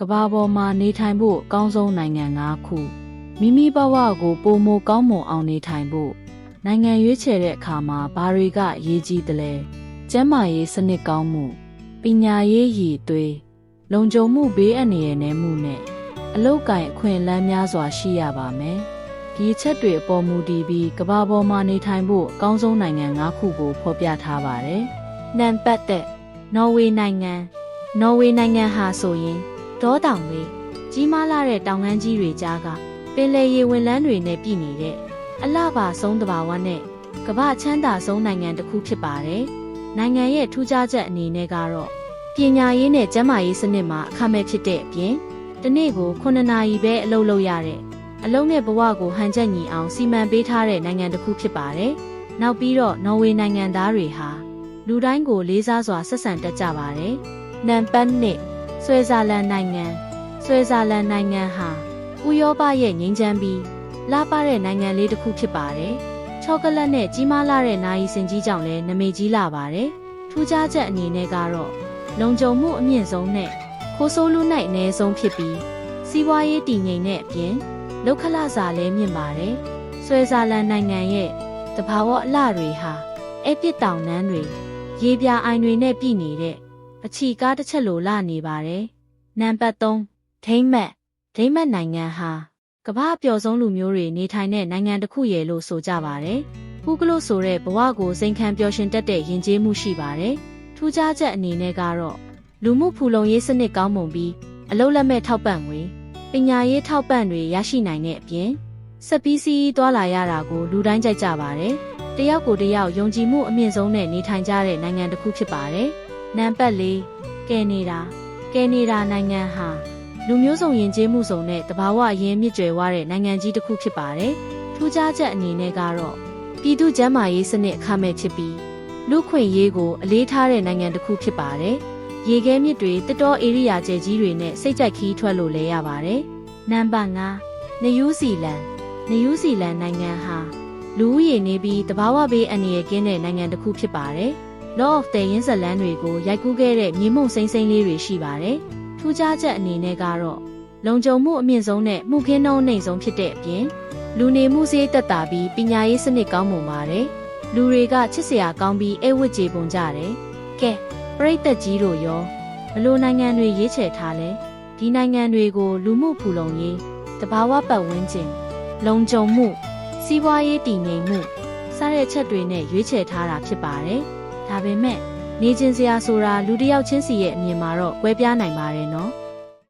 ကမ္ဘာပေါ်မှာနေထိုင်ဖို့အကောင်းဆုံးနိုင်ငံ၅ခုမိမိဘဝကိုပုံမကောင်းမွန်အောင်နေထိုင်ဖို့နိုင်ငံရွေးချယ်တဲ့အခါမှာဘာတွေကအရေးကြီးသလဲကျန်းမာရေးစနစ်ကောင်းမှုပညာရေးရည်သွေးလုံခြုံမှုဘေးအန္တရာယ်နဲ့မှုနဲ့အလောက်ကိုင်အခွင့်အလမ်းများစွာရှိရပါမယ်ဒီအချက်တွေအပေါ်မူတည်ပြီးကမ္ဘာပေါ်မှာနေထိုင်ဖို့အကောင်းဆုံးနိုင်ငံ၅ခုကိုဖော်ပြထားပါတယ်နံပါတ်၁နော်ဝေနိုင်ငံနော်ဝေနိုင်ငံဟာဆိုရင် ဒေါတောင်လေးကြီးမားလာတဲ့တောင်ငန်းကြီးတွေကြားကပင်လယ်ရေဝင်လန်းတွေနဲ့ပြည့်နေတဲ့အလှပါဆုံးတဘာဝနဲ့ကမ္ဘာချမ်းသာဆုံးနိုင်ငံတစ်ခုဖြစ်ပါတယ်။နိုင်ငံရဲ့ထူးခြားချက်အနေနဲ့ကတော့ပညာရေးနဲ့ကျန်းမာရေးစနစ်မှာအခမဲ့ဖြစ်တဲ့အပြင်တစ်နေ့ကို9နာရီပဲအလုပ်လုပ်ရတဲ့အလုပ်နဲ့ဘဝကိုဟန်ချက်ညီအောင်စီမံပေးထားတဲ့နိုင်ငံတစ်ခုဖြစ်ပါတယ်။နောက်ပြီးတော့နော်ဝေနိုင်ငံသားတွေဟာလူတိုင်းကိုလေးစားစွာဆက်ဆံတတ်ကြပါတယ်။နံပါတ်1 ဆွဲဇာလန်နိုင်ငံဆွဲဇာလန်နိုင်ငံဟာဥရောပရဲ့ငြိမ်းချမ်းပြီးလှပတဲ့နိုင်ငံလေးတစ်ခုဖြစ်ပါတယ်။ချောကလက်နဲ့ကြီးမားလာတဲ့နိုင်စင်ကြီးကြောင့်လည်းနမိတ်ကြီးလာပါတယ်။ထူးခြားချက်အနေနဲ့ကတော့လုံခြုံမှုအမြင့်ဆုံးနဲ့ခိုးဆိုးလူနိုင်အနည်းဆုံးဖြစ်ပြီးစီးပွားရေးတည်ငြိမ်တဲ့အပြင်လောက်ခလစာလည်းမြင့်ပါတယ်။ဆွဲဇာလန်နိုင်ငံရဲ့တဘာဝအလှတွေဟာအဲ့ပစ်တောင်နန်းတွေရေပြာအိုင်တွေနဲ့ပြည့်နေတဲ့ အချီကားတစ်ချက်လိုလာနေပါတယ်။နံပါတ်3ဒိမ့်မတ်ဒိမ့်မတ်နိုင်ငံဟာကမ္ဘာအပျော်ဆုံးလူမျိုးတွေနေထိုင်တဲ့နိုင်ငံတစ်ခုရဲ့လို့ဆိုကြပါတယ်။ဟူကလို့ဆိုတဲ့ဘဝကိုစိန်ခံပျော်ရွှင်တတ်တဲ့ယဉ်ကျေးမှုရှိပါတယ်။ထူးခြားချက်အနေနဲ့ကတော့လူမှုဖူလုံရေးစနစ်ကောင်းမွန်ပြီးအလုပ်လက်မဲ့ထောက်ပံ့ငွေပညာရေးထောက်ပံ့တွေရရှိနိုင်တဲ့အပြင်စက်ပီးစီးသွားလာရတာကိုလူတိုင်းကြိုက်ကြပါတယ်။တယောက်ကိုတယောက်ယုံကြည်မှုအမြင့်ဆုံးနဲ့နေထိုင်ကြတဲ့နိုင်ငံတစ်ခုဖြစ်ပါတယ်။ နံပါတ်၄ကနေဒါကနေဒါနိုင်ငံဟာလူမျိုးစုံယဉ်ကျေးမှုစုံနဲ့တဘာဝအရင်းမြစ်ကျွယ်ဝတဲ့နိုင်ငံကြီးတစ်ခုဖြစ်ပါတယ်။ထူးခြားချက်အနေနဲ့ကတော့ပြည်သူ့ကျန်းမာရေးစနစ်အခမဲ့ဖြစ်ပြီးလူခွင့်ရေးကိုအလေးထားတဲ့နိုင်ငံတစ်ခုဖြစ်ပါတယ်။ရေခဲမြစ်တွေတတော်ဧရိယာကျယ်ကြီးတွေနဲ့စိတ်ကြိုက်ခီးထွက်လို့လဲရပါတယ်။နံပါတ်5နယူးဇီလန်နယူးဇီလန်နိုင်ငံဟာလူဦးရေနေပြီးတဘာဝဘေးအန္တရာယ်ကင်းတဲ့နိုင်ငံတစ်ခုဖြစ်ပါတယ်။ Law of the ရင်းဇလန်းတွေကိုရိုက်ကူးခဲ့တဲ့မြေမှုန့်စိမ့်စိမ့်လေးတွေရှိပါတယ်။ထူးခြားချက်အနေနဲ့ကတော့လုံခြုံမှုအမြင့်ဆုံးနဲ့မှုခင်းနှုံးနှိမ်ဆုံးဖြစ်တဲ့အပြင်လူနေမှုစေးတက်တာပြီးပညာရေးစနစ်ကောင်းမွန်ပါတယ်။လူတွေကချစ်စရာကောင်းပြီးအိတ်ဝတ်ကြေပွန်ကြတယ်။ကဲပရိသတ်ကြီးတို့ရောဘလို့နိုင်ငံတွေရေးချယ်ထားလဲဒီနိုင်ငံတွေကိုလူမှုဖူလုံရေးတဘာဝပတ်ဝန်းကျင်လုံခြုံမှုစီးပွားရေးတည်ငြိမ်မှုစတဲ့ချက်တွေနဲ့ရွေးချယ်ထားတာဖြစ်ပါတယ်။ ဒါပေမဲ့နေချင်းစရာဆိုတာလူတစ်ယောက်ချင်းစီရဲ့အမြင်မှာတော့ကွဲပြားနိုင်ပါတယ်နော်။